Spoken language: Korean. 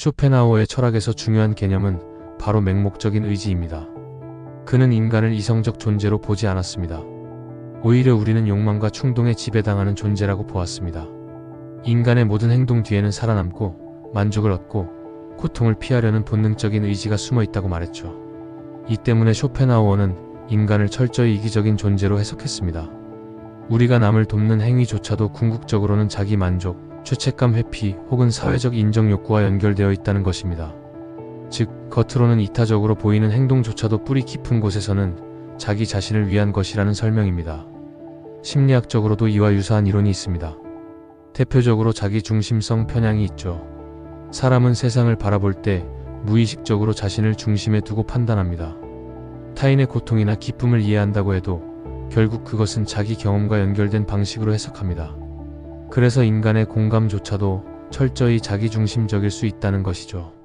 쇼펜하우어의 철학에서 중요한 개념은 바로 맹목적인 의지입니다. 그는 인간을 이성적 존재로 보지 않았습니다. 오히려 우리는 욕망과 충동에 지배당하는 존재라고 보았습니다. 인간의 모든 행동 뒤에는 살아남고 만족을 얻고 고통을 피하려는 본능적인 의지가 숨어 있다고 말했죠. 이 때문에 쇼펜하우어는 인간을 철저히 이기적인 존재로 해석했습니다. 우리가 남을 돕는 행위조차도 궁극적으로는 자기 만족, 죄책감 회피 혹은 사회적 인정 욕구와 연결되어 있다는 것입니다. 즉, 겉으로는 이타적으로 보이는 행동조차도 뿌리 깊은 곳에서는 자기 자신을 위한 것이라는 설명입니다. 심리학적으로도 이와 유사한 이론이 있습니다. 대표적으로 자기 중심성 편향이 있죠. 사람은 세상을 바라볼 때 무의식적으로 자신을 중심에 두고 판단합니다. 타인의 고통이나 기쁨을 이해한다고 해도 결국 그것은 자기 경험과 연결된 방식으로 해석합니다. 그래서 인간의 공감조차도 철저히 자기중심적일 수 있다는 것이죠.